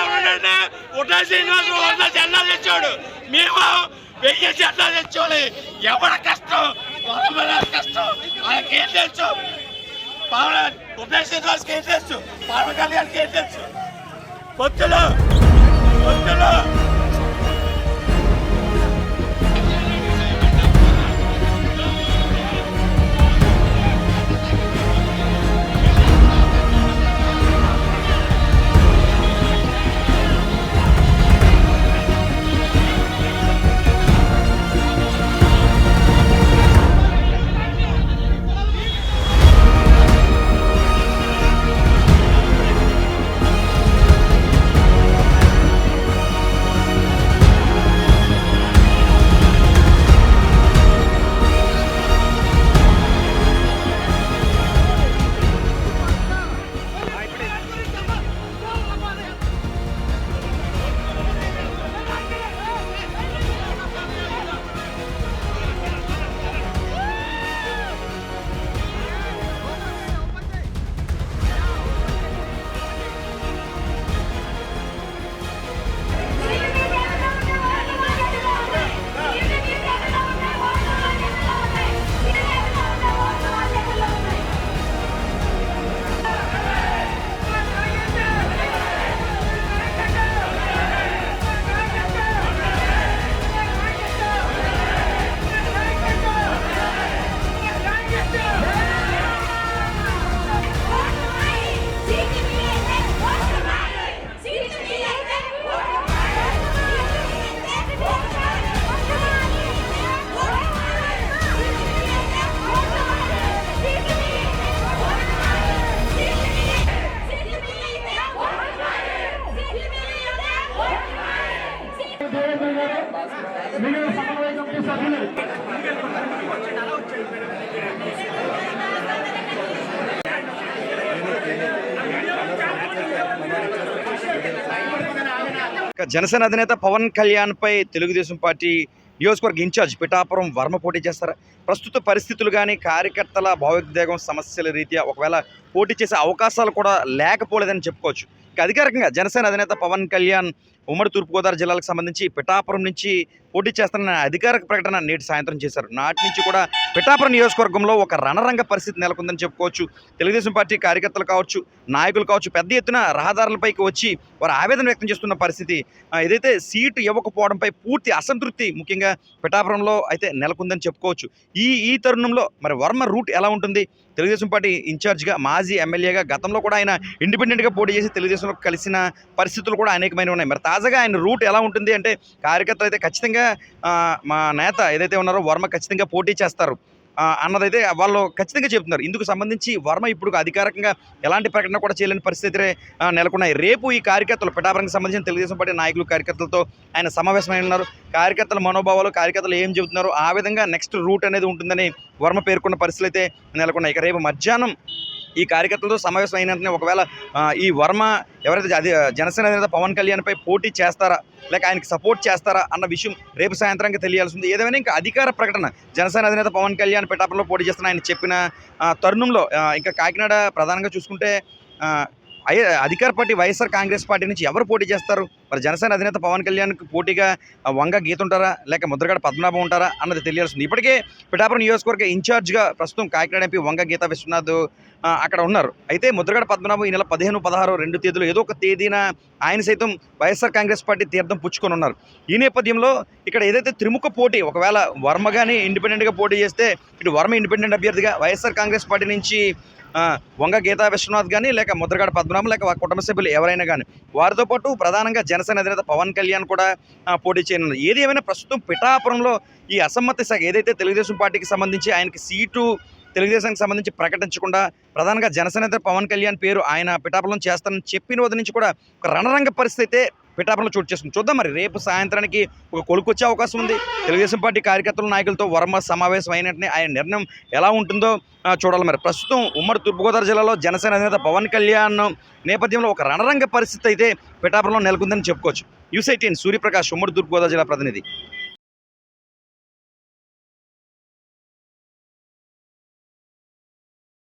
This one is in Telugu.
ఎవరున్నాడండి ఉటా శ్రీనివాస్ వంద జెండాలు తెచ్చాడు. మేము వెయ్యి జెండాలు తెచ్చాలి ఎవడ కష్టం? కష్టం. వాళ్ళకి ఏం తెలుసు? పవన్ ఉటా శ్రీనివాస్కి ఏం తెలుసు? పవన్ కళ్యాణ్కి ఏం తెలుసు? పొత్తులు పొత్తులు. జనసేన అధినేత పవన్ కళ్యాణ్ పై తెలుగుదేశం పార్టీ నియోజకవర్గ ఇన్ఛార్జ్ పిఠాపురం వర్మ పోటీ చేస్తారా. ప్రస్తుత పరిస్థితులు కానీ కార్యకర్తల భావోద్వేగం సమస్యల రీత్యా ఒకవేళ పోటీ చేసే అవకాశాలు కూడా లేకపోలేదని చెప్పుకోవచ్చు. ఇక అధికారికంగా జనసేన అధినేత పవన్ కళ్యాణ్ ఉమ్మడి తూర్పుగోదావరి జిల్లాలకు సంబంధించి పిఠాపురం నుంచి పోటీ చేస్తున్న అధికారిక ప్రకటన నేటి సాయంత్రం చేశారు. నాటి నుంచి కూడా పిఠాపురం నియోజకవర్గంలో ఒక రణరంగ పరిస్థితి నెలకొందని చెప్పుకోవచ్చు. తెలుగుదేశం పార్టీ కార్యకర్తలు కావచ్చు నాయకులు కావచ్చు పెద్ద ఎత్తున రహదారులపైకి వచ్చి వారు ఆవేదన వ్యక్తం చేస్తున్న పరిస్థితి. ఏదైతే సీటు ఇవ్వకపోవడంపై పూర్తి అసంతృప్తి ముఖ్యంగా పిఠాపురంలో అయితే నెలకొందని చెప్పుకోవచ్చు. ఈ ఈ తరుణంలో మరి వర్మ రూట్ ఎలా ఉంటుంది? తెలుగుదేశం పార్టీ ఇన్ఛార్జ్గా మాజీ ఎమ్మెల్యేగా గతంలో కూడా ఆయన ఇండిపెండెంట్గా పోటీ చేసి తెలుగుదేశంలో కలిసిన పరిస్థితులు కూడా అనేకమైన ఉన్నాయి. మరి తాజాగా ఆయన రూట్ ఎలా ఉంటుంది అంటే కార్యకర్తలు అయితే ఖచ్చితంగా మా నేత ఏదైతే ఉన్నారో వర్మ ఖచ్చితంగా పోటీ చేస్తారు. అన్నదైతే వాళ్ళు ఖచ్చితంగా చెప్తున్నారు ఇందుకు సంబంధించి వర్మ ఇప్పుడు అధికారికంగా ఎలాంటి ప్రకటన కూడా చేయలేని పరిస్థితి నెలకొన్నాయి. రేపు ఈ కార్యకర్తలు పిఠాపురంకి సంబంధించిన తెలుగుదేశం పార్టీ నాయకులు కార్యకర్తలతో ఆయన సమావేశమై ఉన్నారు. కార్యకర్తల మనోభావాలు కార్యకర్తలు ఏం చెబుతున్నారు ఆ విధంగా నెక్స్ట్ రూట్ అనేది ఉంటుందని వర్మ పేర్కొన్న పరిస్థితులు అయితే నెలకొన్నాయి. ఇక రేపు మధ్యాహ్నం ఈ కార్యకర్తలతో సమావేశం అయిన ఒకవేళ ఈ వర్మ ఎవరైతే అది జనసేన అధినేత పవన్ కళ్యాణ్పై పోటీ చేస్తారా? లేక ఆయనకి సపోర్ట్ చేస్తారా? అన్న విషయం రేపు సాయంత్రానికి తెలియాల్సింది ఏదేమైనా ఇంకా అధికార ప్రకటన జనసేన అధినేత పవన్ కళ్యాణ్ పిఠాపురంలో పోటీ చేస్తున్న ఆయన చెప్పిన తరుణంలో ఇంకా కాకినాడ ప్రధానంగా చూసుకుంటే అధికార పార్టీ వైఎస్ఆర్ కాంగ్రెస్ పార్టీ నుంచి ఎవరు పోటీ చేస్తారు? మరి జనసేన అధినేత పవన్ కళ్యాణ్కి పోటీగా వంగ గీత ఉంటారా లేక ముద్రగడ పద్మనాభం ఉంటారా? అన్నది తెలియాల్సింది. ఇప్పటికే పిఠాపురం నియోజకవర్గ ఇన్ఛార్జ్గా ప్రస్తుతం కాకినాడ ఎంపీ వంగ గీత విశ్వనాథ్ అక్కడ ఉన్నారు. అయితే ముద్రగడ పద్మనాభం ఈ నెల పదిహేను పదహారు రెండు తేదీలు ఏదో ఒక తేదీన ఆయన సైతం వైఎస్ఆర్ కాంగ్రెస్ పార్టీ తీర్థం పుచ్చుకొని ఉన్నారు. ఈ నేపథ్యంలో ఇక్కడ ఏదైతే త్రిముఖ పోటీ ఒకవేళ వర్మ కానీ ఇండిపెండెంట్గా పోటీ చేస్తే ఇటు వర్మ ఇండిపెండెంట్ అభ్యర్థిగా వైఎస్ఆర్ కాంగ్రెస్ పార్టీ నుంచి వంగ గీతా విశ్వనాథ్ కానీ లేక ముద్రగడ పద్మనాభం లేక వారి కుటుంబ సభ్యులు ఎవరైనా కానీ వారితో పాటు ప్రధానంగా జన జనసేన అధినేత పవన్ కళ్యాణ్ కూడా పోటీ చేయనున్నారు. ఏది ఏమైనా ప్రస్తుతం పిఠాపురంలో ఈ అసమ్మతి శాఖ ఏదైతే తెలుగుదేశం పార్టీకి సంబంధించి ఆయనకి సీటు తెలుగుదేశానికి సంబంధించి ప్రకటించకుండా ప్రధానంగా జనసేన పవన్ కళ్యాణ్ పేరు ఆయన పిఠాపురం చేస్తానని చెప్పిన వద్ద నుంచి కూడా ఒక రణరంగ పరిస్థితి పిఠాపురంలో చోటు చేసుకుంది. చూద్దాం మరి రేపు సాయంత్రానికి ఒక కొలుకు వచ్చే అవకాశం ఉంది. తెలుగుదేశం పార్టీ కార్యకర్తల నాయకులతో వర్మ సమావేశం అయినట్టునే ఆయన నిర్ణయం ఎలా ఉంటుందో చూడాలి మరి. ప్రస్తుతం ఉమ్మడి తూర్పుగోదావరి జిల్లాలో జనసేన అధినేత పవన్ కళ్యాణ్ నేపథ్యంలో ఒక రణరంగ పరిస్థితి అయితే పిఠాపురంలో నెలకొందని చెప్పుకోవచ్చు. యూసైటీన్ సూర్యప్రకాష్ ఉమ్మడి తూర్పుగోదావరి జిల్లా ప్రతినిధి.